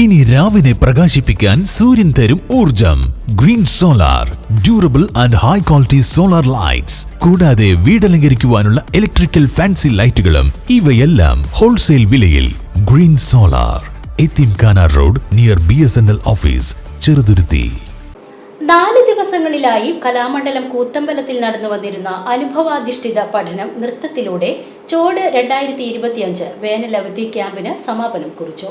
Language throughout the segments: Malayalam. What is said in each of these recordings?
ഇനി രാവിനെ പ്രകാശിപ്പിക്കാൻ സൂര്യൻ തരും ഊർജം green solar durable and high quality solar lights കൂടാതെ വീടലങ്കരിക്കുവാനുള്ള ഇലക്ട്രിക്കൽ ഫാൻസി ലൈറ്റുകളും ഇവയെല്ലാം ഹോൾസെയിൽ വിലയിൽ. Green solar Yatheemkhana road near B S N L office Cheruthuruthy. നാല് ദിവസങ്ങളിലായി കലാമണ്ഡലം കൂത്തമ്പലത്തിൽ നടന്നു വന്നിരുന്ന അനുഭവാധിഷ്ഠിത പഠനം നൃത്തത്തിലൂടെ ചോട് രണ്ടായിരത്തി ഇരുപത്തിയഞ്ച് വേനലവധി ക്യാമ്പിന് സമാപനം കുറിച്ചു.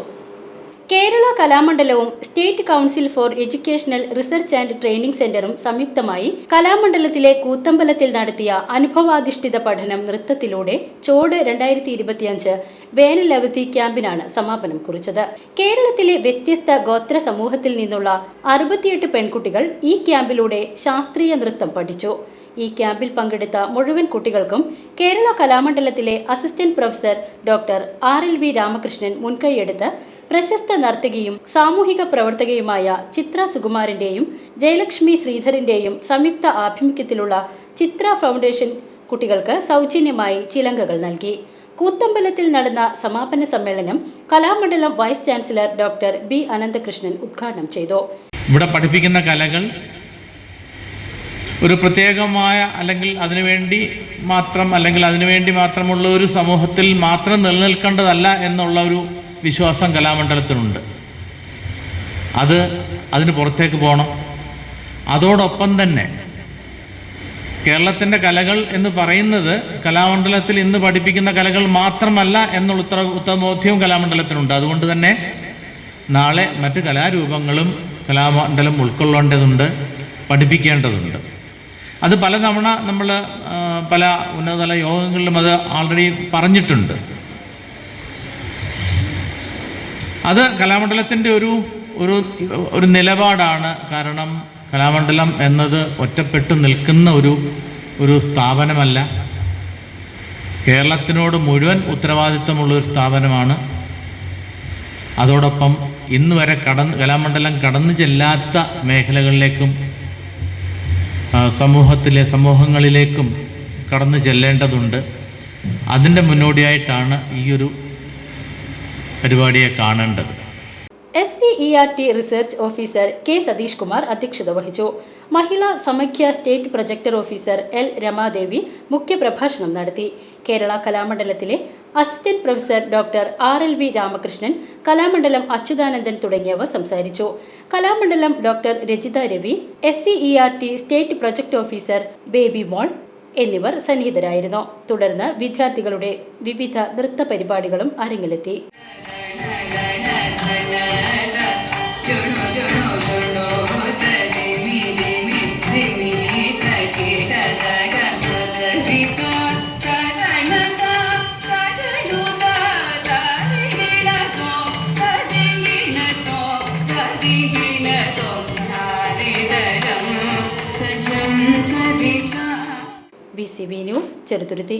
Kerala കലാമണ്ഡലവും state council for educational research and training സെന്ററും സംയുക്തമായി കലാമണ്ഡലത്തിലെ കൂത്തമ്പലത്തിൽ നടത്തിയ അനുഭവാധിഷ്ഠിത പഠനം നൃത്തത്തിലൂടെ ചോട് രണ്ടായിരത്തി ഇരുപത്തിയഞ്ച് വേനൽ അവധി ക്യാമ്പിനാണ് സമാപനം കുറിച്ചത്. കേരളത്തിലെ വ്യത്യസ്ത ഗോത്ര സമൂഹത്തിൽ നിന്നുള്ള അറുപത്തിയെട്ട് പെൺകുട്ടികൾ ഈ ക്യാമ്പിലൂടെ ശാസ്ത്രീയ നൃത്തം പഠിച്ചു. ഈ ക്യാമ്പിൽ പങ്കെടുത്ത മുഴുവൻ കുട്ടികൾക്കും Kerala കലാമണ്ഡലത്തിലെ assistant professor doctor R L V Ramakrishnan മുൻകൈയെടുത്ത് പ്രശസ്ത നർത്തകിയും സാമൂഹിക പ്രവർത്തകയുമായ ചിത്ര സുകുമാരന്റെയും ജയലക്ഷ്മി ശ്രീധരന്റെയും സംയുക്ത ആഭിമുഖ്യത്തിലുള്ള ചിത്ര ഫൗണ്ടേഷൻ കുട്ടികൾക്ക് സൗജന്യമായി ചിലങ്കകൾ നൽകി. കൂത്തമ്പലത്തിൽ നടന്ന സമാപന സമ്മേളനം Kalamandalam vice chancellor doctor B Ananthakrishnan ഉദ്ഘാടനം ചെയ്തു. ഇവിടെ പഠിപ്പിക്കുന്ന കലകൾ ഒരു പ്രത്യേകമായ അല്ലെങ്കിൽ അതിനുവേണ്ടി മാത്രം അല്ലെങ്കിൽ അതിനുവേണ്ടി മാത്രമുള്ള ഒരു സമൂഹത്തിൽ മാത്രം നിലനിൽക്കേണ്ടതല്ല എന്നുള്ള ഒരു വിശ്വാസം കലാമണ്ഡലത്തിനുണ്ട്. അത് അതിന് പുറത്തേക്ക് പോകണം അതോടൊപ്പം തന്നെ കേരളത്തിന്റെ കലകൾ എന്ന് പറയുന്നത് കലാമണ്ഡലത്തിൽ ഇന്ന് പഠിപ്പിക്കുന്ന കലകൾ മാത്രമല്ല എന്നുള്ള ഉത്തര ഉത്തമബോധ്യവും കലാമണ്ഡലത്തിനുണ്ട്. അതുകൊണ്ട് തന്നെ നാളെ മറ്റ് കലാരൂപങ്ങളും കലാമണ്ഡലം ഉൾക്കൊള്ളേണ്ടതുണ്ട് പഠിപ്പിക്കേണ്ടതുണ്ട്. അത് പല പലതവണ നമ്മൾ പല ഉന്നതതല യോഗങ്ങളിലും അത് ആൾറെഡി പറഞ്ഞിട്ടുണ്ട്. അത് കലാമണ്ഡലത്തിന്റെ ഒരു ഒരു ഒരു നിലപാടാണ്. കാരണം കലാമണ്ഡലം എന്നത് ഒറ്റപ്പെട്ടു നിൽക്കുന്ന ഒരു ഒരു സ്ഥാപനമല്ല. കേരളത്തിനോട് മുഴുവൻ ഉത്തരവാദിത്തമുള്ള ഒരു സ്ഥാപനമാണ്. അതോടൊപ്പം ഇന്ന് വരെ കടന്ന് കലാമണ്ഡലം കടന്നു ചെല്ലാത്ത മേഖലകളിലേക്കും സമൂഹത്തിലെ സമൂഹങ്ങളിലേക്കും കടന്നു ചെല്ലേണ്ടതുണ്ട്. അതിന്റെ മുന്നോടിയായിട്ടാണ് ഈ ഒരു പരിപാടിയെ കാണേണ്ടത്. S C E R T research officer K Satheesh Kumar അധ്യക്ഷത വഹിച്ചു. Mahila Samakhya state projector officer L Ramadevi മുഖ്യപ്രഭാഷണം നടത്തി. Kerala കലാമണ്ഡലത്തിലെ assistant professor doctor R L V Ramakrishnan Kalamandalam Achuthanandan തുടങ്ങിയവർ സംസാരിച്ചു. Kalamandalam doctor Rajitha Ravi S C E R T state project officer Baby Mol എന്നിവർ സന്നിഹിതരായിരുന്നു തുടർന്ന് വിദ്യാർത്ഥികളുടെ വിവിധ നൃത്ത പരിപാടികളും അരങ്ങിലെത്തി സി ബി ന്യൂസ് ചെറുതുരുത്തി.